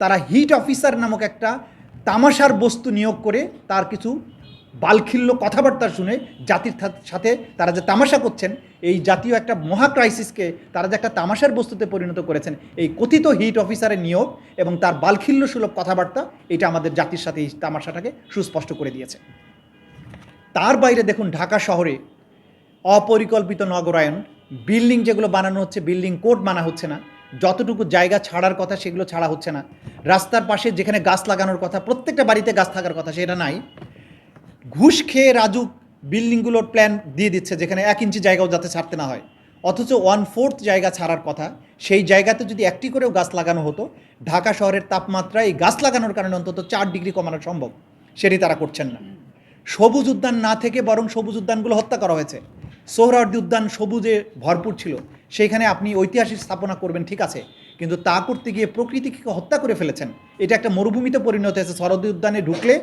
তারা hit officer নামক একটা তামাশার বস্তু নিয়োগ করে তার কিছু বালখিল্য কথাবার্তা শুনে জাতির সাথে তারা যে তামাশা করছেন, এই জাতীয় একটা মহা ক্রাইসিসকে তারা যে একটা তামাশার বস্তুতে পরিণত করেছেন, এই কথিত হিট অফিসারের নিয়োগ এবং তার বালখিল্য সুলভ কথাবার্তা, এটা আমাদের জাতির সাথে এই তামাশাটাকে সুস্পষ্ট করে দিয়েছে। তার বাইরে দেখুন, ঢাকা শহরে অপরিকল্পিত নগরায়ন বিল্ডিং যেগুলো বানানো হচ্ছে, বিল্ডিং কোড মানা হচ্ছে না যতটুকু জায়গা ছাড়ার কথা সেগুলো ছাড়া হচ্ছে না। রাস্তার পাশে যেখানে গাছ লাগানোর কথা, প্রত্যেকটা বাড়িতে গাছ থাকার কথা, সেটা নাই। ঘুষ খেয়ে রাজুক বিল্ডিংগুলোর প্ল্যান দিয়ে দিচ্ছে, যেখানে এক ইঞ্চি জায়গাও যাতে ছাড়তে না হয়। অথচ ওয়ান ফোর্থ জায়গা ছাড়ার কথা, সেই জায়গাতে যদি একটি করেও গাছ লাগানো হতো, ঢাকা শহরের তাপমাত্রা এই গাছ লাগানোর কারণে অন্তত চার ডিগ্রি কমানো সম্ভব, সেটি তারা করছেন না। সবুজ উদ্যান না থেকে বরং সবুজ উদ্যানগুলো হত্যা করা হয়েছে। সোহরাওয়ার্দী উদ্যান সবুজে ভরপুর ছিল। সেইখানে আপনি ঐতিহাসিক স্থাপনা করবেন, ঠিক আছে। কিন্তু তা করতে গিয়ে প্রকৃতিকে হত্যা করে ফেলেছেন। এটা একটা মরুভূমিতে পরিণত হয়েছে। শরদ উদ্যানে ঢুকলে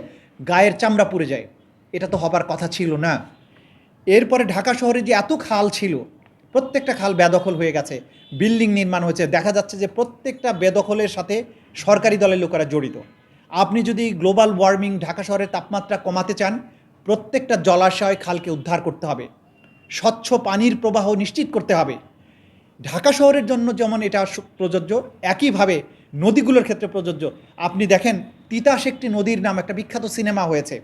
গায়ের চামড়া পুড়ে যায়। এটা তো হবার কথা ছিল না। এরপরে ঢাকা শহরে যে এত খাল ছিল, প্রত্যেকটা খাল বেদখল হয়ে গেছে। বিল্ডিং নির্মাণ হয়েছে। দেখা যাচ্ছে যে প্রত্যেকটা বেদখলের সাথে সরকারি দলের লোকেরা জড়িত। আপনি যদি গ্লোবাল ওয়ার্মিং ঢাকা শহরের তাপমাত্রা কমাতে চান, প্রত্যেকটা জলাশয় খালকে উদ্ধার করতে হবে। স্বচ্ছ পানির প্রবাহ নিশ্চিত করতে হবে। ঢাকা শহরের জন্য যেমন এটা প্রযোজ্য, একইভাবে নদীগুলোর ক্ষেত্রে প্রযোজ্য। আপনি দেখেন তিতাস একটি নদীর নাম একটা বিখ্যাত সিনেমা হয়েছে।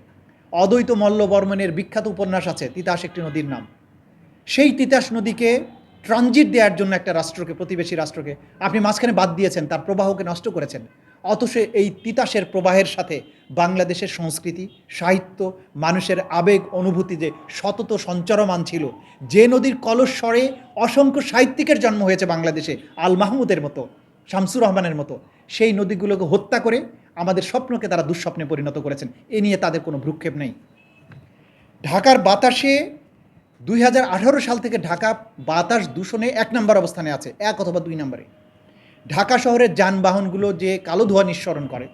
অদ্বৈত মল্লবর্মনের বিখ্যাত উপন্যাস আছে তিতাস একটি নদীর নাম। সেই তিতাস নদীকে ট্রানজিট দেওয়ার জন্য একটা রাষ্ট্রকে, প্রতিবেশী রাষ্ট্রকে আপনি মাঝখানে বাদ দিয়েছেন, তার প্রবাহকে নষ্ট করেছেন। অথচ এই তিতাসের প্রবাহের সাথে বাংলাদেশের সংস্কৃতি, সাহিত্য, মানুষের আবেগ, অনুভূতি যে সতত সঞ্চরমান ছিল, যে নদীর কলস্বরে অসংখ্য সাহিত্যিকের জন্ম হয়েছে বাংলাদেশে, আল মাহমুদের মতো, শামসুর রহমানের মতো, সেই নদীগুলোকে হত্যা করে আমাদের স্বপ্নকে তারা দুঃস্বপ্নে পরিণত করেছেন। এ নিয়ে তাদের কোনো ভ্রুক্ষেপ নেই। ঢাকার বাতাসে দুই হাজার আঠারো সাল থেকে ঢাকা বাতাস দূষণে এক নম্বর অবস্থানে আছে, এক অথবা দুই নম্বরে। ঢাকা শহরের যানবাহনগুলো যে কালো ধোঁয়া নিঃসরণ করে,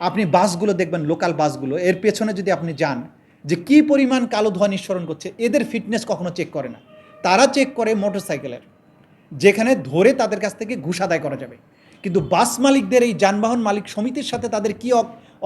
আপনি বাসগুলো দেখবেন লোকাল বাসগুলো, এর পেছনে যদি আপনি যান, যে কি পরিমাণ কালো ধোঁয়া নিঃসরণ করছে, এদের ফিটনেস কখনো চেক করে না। তারা চেক করে মোটরসাইকেলের যেখানে ধরে তাদের কাছ থেকে ঘুষ আদায় করা যাবে। কিন্তু বাস মালিকদের এই যানবাহন মালিক সমিতির সাথে তাদের কি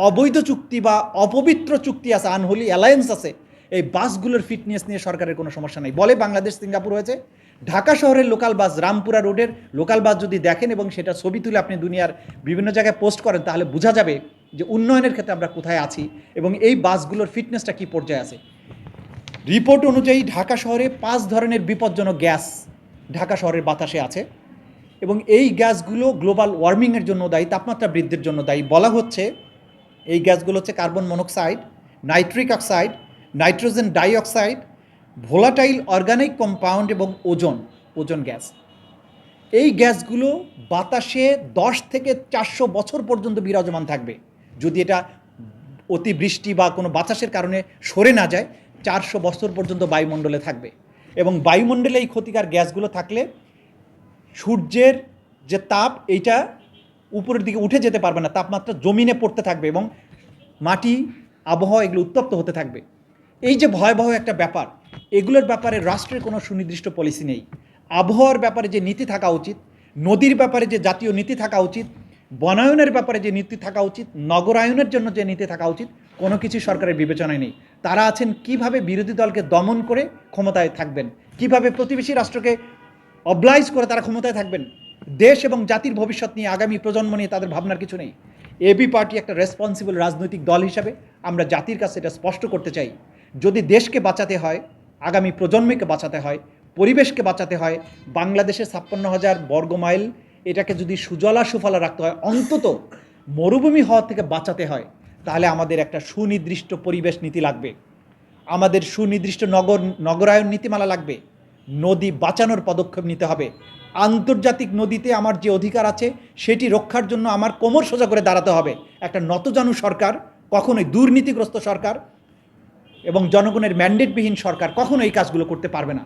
অবৈধ চুক্তি বা অপবিত্র চুক্তি আছে আনহোলি অ্যালায়েন্স আছে এই বাসগুলোর ফিটনেস নিয়ে সরকারের কোনো সমস্যা নেই। বলে বাংলাদেশ, সিঙ্গাপুর হয়েছে। ঢাকা শহরের লোকাল বাস রামপুরা রোডের লোকাল বাস যদি দেখেন এবং সেটা ছবি তুলে আপনি দুনিয়ার বিভিন্ন জায়গায় পোস্ট করেন, তাহলে বোঝা যাবে যে উন্নয়নের ক্ষেত্রে আমরা কোথায় আছি এবং এই বাসগুলোর ফিটনেসটা কী পর্যায়ে আছে। রিপোর্ট অনুযায়ী ঢাকা শহরে পাঁচ ধরনের বিপজ্জনক গ্যাস ঢাকা শহরের বাতাসে আছে এবং এই গ্যাসগুলো গ্লোবাল ওয়ার্মিংয়ের জন্য দায়ী, তাপমাত্রা বৃদ্ধির জন্য দায়ী। বলা হচ্ছে, এই গ্যাসগুলো হচ্ছে carbon monoxide nitric oxide nitrogen dioxide, volatile organic compound এবং ওজন ওজন গ্যাস। এই গ্যাসগুলো বাতাসে দশ থেকে চারশো বছর পর্যন্ত বিরাজমান থাকবে। যদি এটা অতিবৃষ্টি বা কোনো বাতাসের কারণে সরে না যায়, চারশো বছর পর্যন্ত বায়ুমণ্ডলে থাকবে। এবং বায়ুমণ্ডলে এই ক্ষতিকার গ্যাসগুলো থাকলে সূর্যের যে তাপ, এইটা উপরের দিকে উঠে যেতে পারবে না, তাপমাত্রা জমিনে পড়তে থাকবে এবং মাটি, আবহাওয়া এগুলো উত্তপ্ত হতে থাকবে। এই যে ভয়াবহ একটা ব্যাপার, এগুলোর ব্যাপারে রাষ্ট্রের কোনো সুনির্দিষ্ট পলিসি নেই। আবহাওয়ার ব্যাপারে যে নীতি থাকা উচিত, নদীর ব্যাপারে যে জাতীয় নীতি থাকা উচিত, বনায়নের ব্যাপারে যে নীতি থাকা উচিত, নগরায়নের জন্য যে নীতি থাকা উচিত, কোনো কিছু সরকারের বিবেচনায় নেই। তারা আছেন কীভাবে বিরোধী দলকে দমন করে ক্ষমতায় থাকবেন? কীভাবে প্রতিবেশী রাষ্ট্রকে অবলাইজ করে তারা ক্ষমতায় থাকবেন? দেশ এবং জাতির ভবিষ্যৎ নিয়ে আগামী প্রজন্ম নিয়ে তাদের ভাবনার কিছু নেই। এবি পার্টি একটা রেসপন্সিবল রাজনৈতিক দল হিসাবে আমরা জাতির কাছে এটা স্পষ্ট করতে চাই। যদি দেশকে বাঁচাতে হয়, আগামী প্রজন্মকে বাঁচাতে হয়, পরিবেশকে বাঁচাতে হয়, বাংলাদেশের ছাপ্পান্ন হাজার বর্গ মাইল এটাকে যদি সুজলা সুফলা রাখতে হয়, অন্তত মরুভূমি হওয়া থেকে বাঁচাতে হয়, তাহলে আমাদের একটা সুনির্দিষ্ট পরিবেশ নীতি লাগবে। আমাদের সুনির্দিষ্ট নগর নগরায়ন নীতিমালা লাগবে। নদী বাঁচানোর পদক্ষেপ নিতে হবে। আন্তর্জাতিক নদীতে আমার যে অধিকার আছে, সেটি রক্ষার জন্য আমার কোমর সোজা করে দাঁড়াতে হবে। একটা নতজানু সরকার, কখনোই দুর্নীতিগ্রস্ত সরকার এবং জনগণের ম্যান্ডেটবিহীন সরকার কখনো এই কাজগুলো করতে পারবে না।